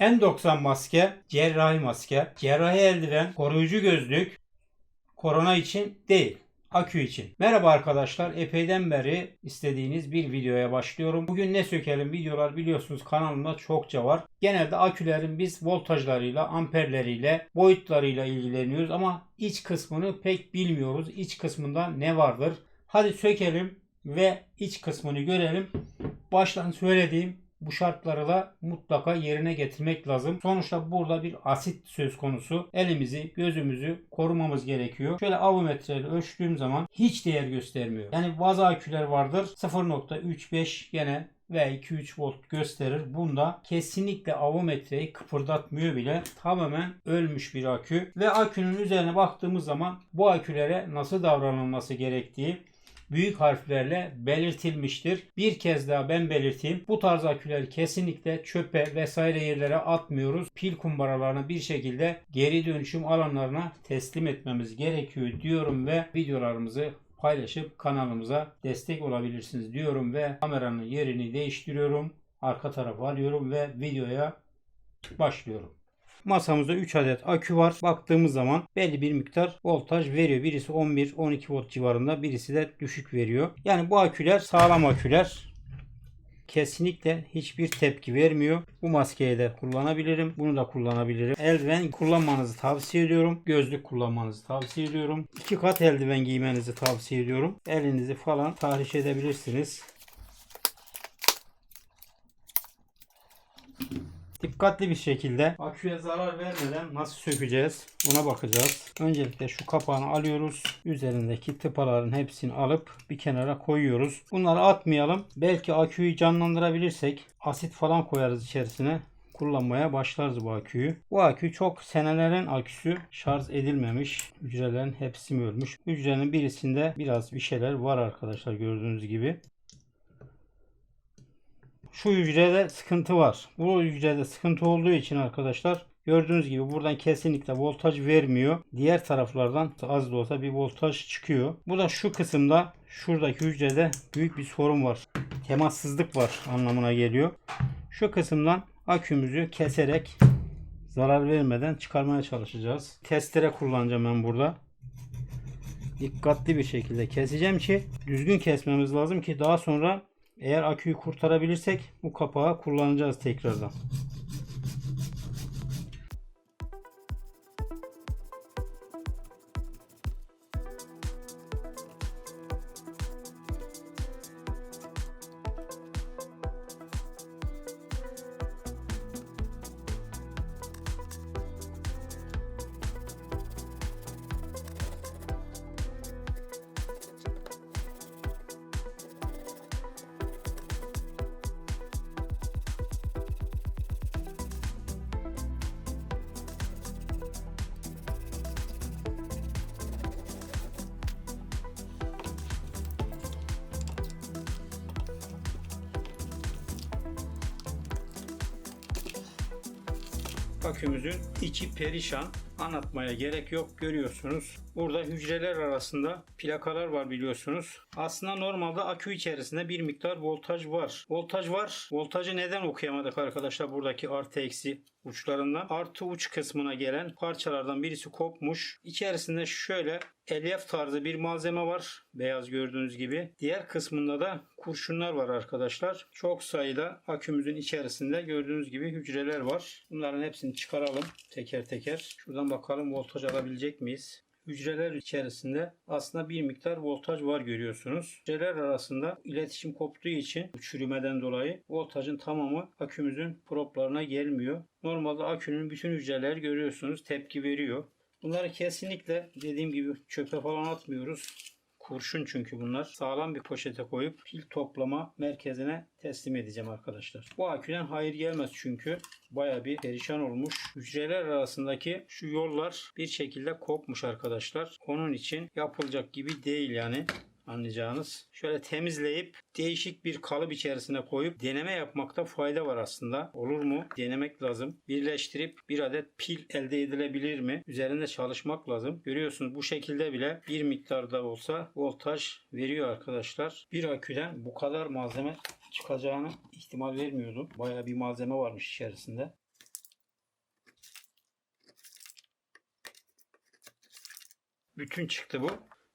N90 maske, cerrahi maske, cerrahi eldiven, koruyucu gözlük, korona için değil. Akü için. Merhaba arkadaşlar. Epeyden beri istediğiniz bir videoya başlıyorum. Bugün ne sökelim videolar biliyorsunuz kanalımda çokça var. Genelde akülerin biz voltajlarıyla, amperleriyle, boyutlarıyla ilgileniyoruz ama iç kısmını pek bilmiyoruz. İç kısmında ne vardır? Hadi sökelim ve iç kısmını görelim. Baştan söylediğim bu şartları da mutlaka yerine getirmek lazım. Sonuçta burada bir asit söz konusu. Elimizi, gözümüzü korumamız gerekiyor. Şöyle avometreyle ölçtüğüm zaman hiç değer göstermiyor. Yani bazı aküler vardır 0.35 gene ve 2-3 volt gösterir. Bunda kesinlikle avometreyi kıpırdatmıyor bile. Tamamen ölmüş bir akü. Ve akünün üzerine baktığımız zaman bu akülere nasıl davranılması gerektiği büyük harflerle belirtilmiştir. Bir kez daha ben belirteyim. Bu tarz aküleri kesinlikle çöpe vesaire yerlere atmıyoruz. Pil kumbaralarını bir şekilde geri dönüşüm alanlarına teslim etmemiz gerekiyor diyorum ve videolarımızı paylaşıp kanalımıza destek olabilirsiniz diyorum ve kameranın yerini değiştiriyorum. Arka tarafa alıyorum ve videoya başlıyorum. Masamızda 3 adet akü var. Baktığımız zaman belli bir miktar voltaj veriyor. Birisi 11-12 volt civarında, birisi de düşük veriyor. Yani bu aküler sağlam aküler. Kesinlikle hiçbir tepki vermiyor. Bu maskeyi de kullanabilirim. Bunu da kullanabilirim. Eldiven kullanmanızı tavsiye ediyorum. Gözlük kullanmanızı tavsiye ediyorum. İki kat eldiven giymenizi tavsiye ediyorum. Elinizi falan tahriş edebilirsiniz. Dikkatli bir şekilde aküye zarar vermeden nasıl sökeceğiz buna bakacağız. Öncelikle şu kapağını alıyoruz. Üzerindeki tıpaların hepsini alıp bir kenara koyuyoruz. Bunları atmayalım. Belki aküyü canlandırabilirsek asit falan koyarız içerisine kullanmaya başlarız bu aküyü. Bu akü çok senelerin aküsü şarj edilmemiş. Hücrelerin hepsi mi ölmüş? Hücrenin birisinde biraz bir şeyler var arkadaşlar gördüğünüz gibi şu hücrede sıkıntı var. Bu hücrede sıkıntı olduğu için arkadaşlar gördüğünüz gibi buradan kesinlikle voltaj vermiyor. Diğer taraflardan az da olsa bir voltaj çıkıyor. Bu da şu kısımda şuradaki hücrede büyük bir sorun var. Temassızlık var anlamına geliyor. Şu kısımdan akümüzü keserek zarar vermeden çıkarmaya çalışacağız. Testere kullanacağım ben burada. Dikkatli bir şekilde keseceğim ki düzgün kesmemiz lazım ki daha sonra eğer aküyü kurtarabilirsek bu kapağı kullanacağız tekrardan. Akümüzün içi perişan. Anlatmaya gerek yok. Görüyorsunuz. Burada hücreler arasında plakalar var biliyorsunuz. Aslında normalde akü içerisinde bir miktar voltaj var. Voltaj var. Voltajı neden okuyamadık arkadaşlar buradaki artı eksi uçlarından. Artı uç kısmına gelen parçalardan birisi kopmuş. İçerisinde şöyle elyaf tarzı bir malzeme var. Beyaz gördüğünüz gibi. Diğer kısmında da kurşunlar var arkadaşlar. Çok sayıda akümüzün içerisinde gördüğünüz gibi hücreler var. Bunların hepsini çıkaralım teker teker. Şuradan bakalım voltaj alabilecek miyiz? Hücreler içerisinde aslında bir miktar voltaj var görüyorsunuz. Hücreler arasında iletişim koptuğu için çürümeden dolayı voltajın tamamı akümüzün proplarına gelmiyor. Normalde akünün bütün hücreleri görüyorsunuz tepki veriyor. Bunları kesinlikle dediğim gibi çöpe falan atmıyoruz. Kurşun çünkü bunlar. Sağlam bir poşete koyup pil toplama merkezine teslim edeceğim arkadaşlar. Bu aküden hayır gelmez çünkü baya bir perişan olmuş. Hücreler arasındaki şu yollar bir şekilde kopmuş arkadaşlar. Onun için yapılacak gibi değil yani anlayacağınız. Şöyle temizleyip değişik bir kalıp içerisine koyup deneme yapmakta fayda var aslında. Olur mu? Denemek lazım. Birleştirip bir adet pil elde edilebilir mi? Üzerinde çalışmak lazım. Görüyorsunuz bu şekilde bile bir miktarda olsa voltaj veriyor arkadaşlar. Bir aküden bu kadar malzeme çıkacağını ihtimal vermiyordum. Baya bir malzeme varmış içerisinde. Bütün çıktı bu.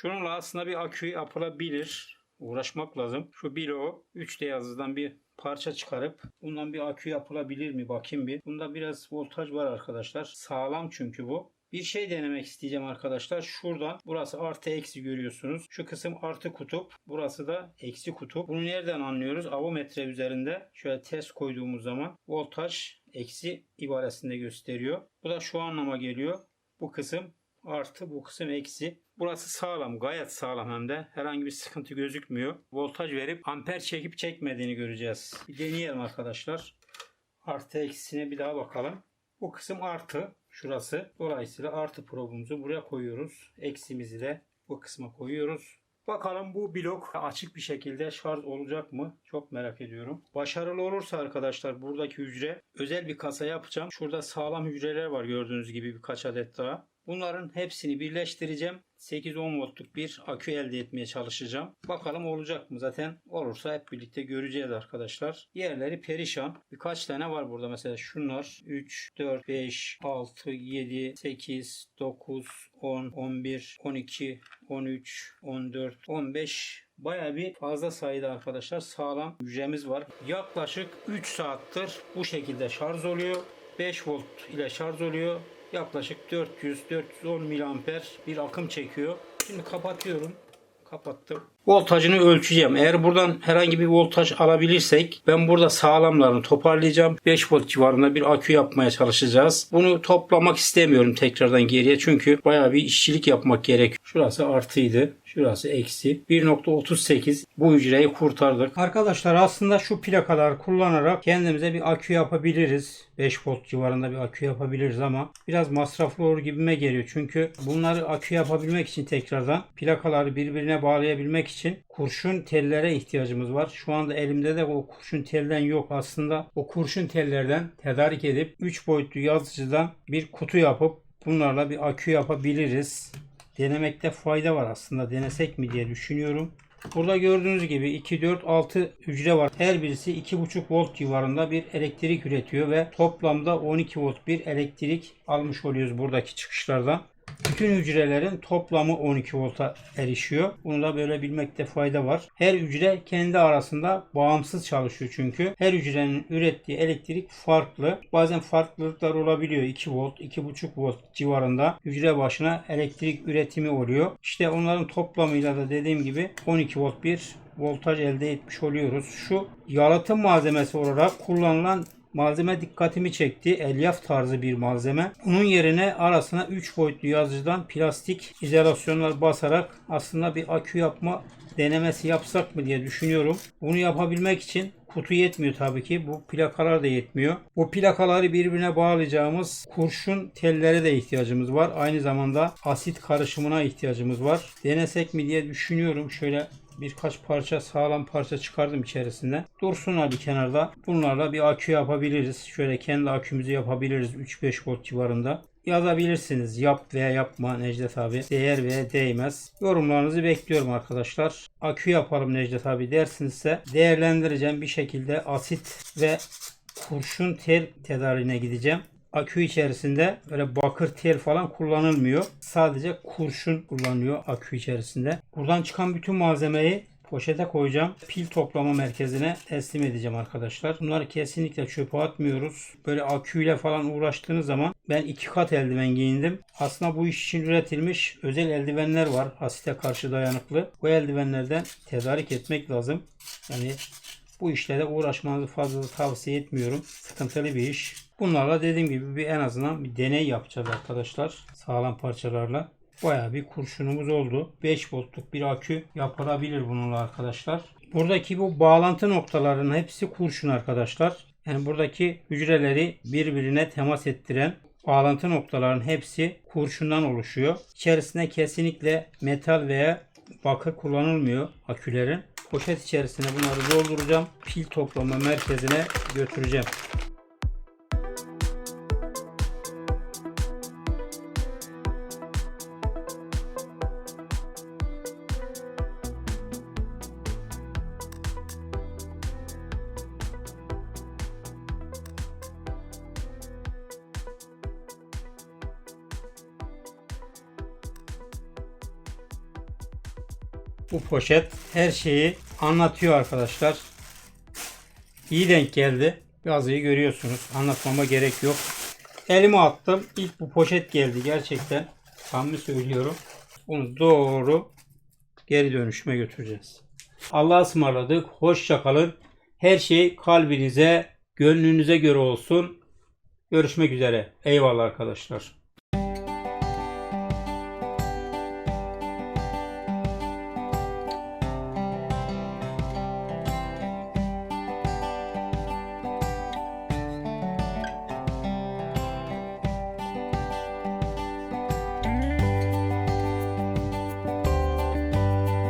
Şununla aslında bir akü yapılabilir. Uğraşmak lazım. Şu bilo 3D yazıdan bir parça çıkarıp bundan bir akü yapılabilir mi bakayım bir. Bunda biraz voltaj var arkadaşlar. Sağlam çünkü bu. Bir şey denemek isteyeceğim arkadaşlar. Şuradan burası artı eksi görüyorsunuz. Şu kısım artı kutup. Burası da eksi kutup. Bunu nereden anlıyoruz? Avometre üzerinde şöyle test koyduğumuz zaman voltaj eksi ibaresinde gösteriyor. Bu da şu anlama geliyor. Bu kısım artı bu kısım eksi. Burası sağlam gayet sağlam hem de herhangi bir sıkıntı gözükmüyor. Voltaj verip amper çekip çekmediğini göreceğiz. Bir deneyelim arkadaşlar. Artı eksisine bir daha bakalım. Bu kısım artı şurası. Dolayısıyla artı probumuzu buraya koyuyoruz. Eksimizi de bu kısma koyuyoruz. Bakalım bu blok açık bir şekilde şarj olacak mı? Çok merak ediyorum. Başarılı olursa arkadaşlar buradaki hücre özel bir kasa yapacağım. Şurada sağlam hücreler var gördüğünüz gibi birkaç adet daha. Bunların hepsini birleştireceğim. 8-10 voltluk bir akü elde etmeye çalışacağım. Bakalım olacak mı? Zaten olursa hep birlikte göreceğiz arkadaşlar. Yerleri perişan. Birkaç tane var burada mesela şunlar. 3, 4, 5, 6, 7, 8, 9, 10, 11, 12, 13, 14, 15 Baya bir fazla sayıda arkadaşlar sağlam hücremiz var. Yaklaşık 3 saattir bu şekilde şarj oluyor. 5 volt ile şarj oluyor yaklaşık 400-410 miliamper bir akım çekiyor. Şimdi kapatıyorum. Kapattım. Voltajını ölçeceğim. Eğer buradan herhangi bir voltaj alabilirsek ben burada sağlamlarını toparlayacağım. 5 volt civarında bir akü yapmaya çalışacağız. Bunu toplamak istemiyorum tekrardan geriye. Çünkü bayağı bir işçilik yapmak gerek. Şurası artıydı. Şurası eksi. 1.38 bu hücreyi kurtardık. Arkadaşlar aslında şu plakalar kullanarak kendimize bir akü yapabiliriz. 5 volt civarında bir akü yapabiliriz ama biraz masraflı olur gibime geliyor. Çünkü bunları akü yapabilmek için tekrardan plakaları birbirine bağlayabilmek için kurşun tellere ihtiyacımız var. Şu anda elimde de o kurşun telden yok. Aslında o kurşun tellerden tedarik edip 3 boyutlu yazıcıdan bir kutu yapıp bunlarla bir akü yapabiliriz denemekte fayda var aslında. Denesek mi diye düşünüyorum. Burada gördüğünüz gibi 2, 4, 6 hücre var. Her birisi 2,5 volt civarında bir elektrik üretiyor ve toplamda 12 volt bir elektrik almış oluyoruz buradaki çıkışlardan. Bütün hücrelerin toplamı 12 volta erişiyor. Bunu da böyle bilmekte fayda var. Her hücre kendi arasında bağımsız çalışıyor çünkü. Her hücrenin ürettiği elektrik farklı. Bazen farklılıklar olabiliyor. 2 volt, 2,5 volt civarında hücre başına elektrik üretimi oluyor. İşte onların toplamıyla da dediğim gibi 12 volt bir voltaj elde etmiş oluyoruz. Şu yalıtım malzemesi olarak kullanılan Malzeme dikkatimi çekti. Elyaf tarzı bir malzeme. Bunun yerine arasına 3 boyutlu yazıcıdan plastik izolasyonlar basarak aslında bir akü yapma denemesi yapsak mı diye düşünüyorum. Bunu yapabilmek için kutu yetmiyor tabii ki. Bu plakalar da yetmiyor. Bu plakaları birbirine bağlayacağımız kurşun telleri de ihtiyacımız var. Aynı zamanda asit karışımına ihtiyacımız var. Denesek mi diye düşünüyorum. Şöyle birkaç parça sağlam parça çıkardım içerisinde. Dursunlar bir kenarda. Bunlarla bir akü yapabiliriz. Şöyle kendi akümüzü yapabiliriz 3-5 volt civarında. Yazabilirsiniz yap veya yapma Necdet abi. Değer veya değmez. Yorumlarınızı bekliyorum arkadaşlar. Akü yapalım Necdet abi dersinizse değerlendireceğim bir şekilde asit ve kurşun tel tedariğine gideceğim akü içerisinde böyle bakır tel falan kullanılmıyor. Sadece kurşun kullanılıyor akü içerisinde. Buradan çıkan bütün malzemeyi poşete koyacağım. Pil toplama merkezine teslim edeceğim arkadaşlar. Bunları kesinlikle çöpe atmıyoruz. Böyle aküyle falan uğraştığınız zaman ben iki kat eldiven giyindim. Aslında bu iş için üretilmiş özel eldivenler var. Asite karşı dayanıklı. Bu eldivenlerden tedarik etmek lazım. Yani bu işlere uğraşmanızı fazla tavsiye etmiyorum. Sıkıntılı bir iş. Bunlarla dediğim gibi bir en azından bir deney yapacağız arkadaşlar. Sağlam parçalarla. Baya bir kurşunumuz oldu. 5 voltluk bir akü yapılabilir bununla arkadaşlar. Buradaki bu bağlantı noktalarının hepsi kurşun arkadaşlar. Yani buradaki hücreleri birbirine temas ettiren bağlantı noktaların hepsi kurşundan oluşuyor. İçerisine kesinlikle metal veya bakır kullanılmıyor akülerin. Poşet içerisine bunları dolduracağım. Pil toplama merkezine götüreceğim. Bu poşet her şeyi anlatıyor arkadaşlar. İyi denk geldi. Yazıyı görüyorsunuz. Anlatmama gerek yok. Elime attım. İlk bu poşet geldi gerçekten. Samimi söylüyorum. Bunu doğru geri dönüşüme götüreceğiz. Allah'a ısmarladık. Hoşça kalın. Her şey kalbinize, gönlünüze göre olsun. Görüşmek üzere. Eyvallah arkadaşlar.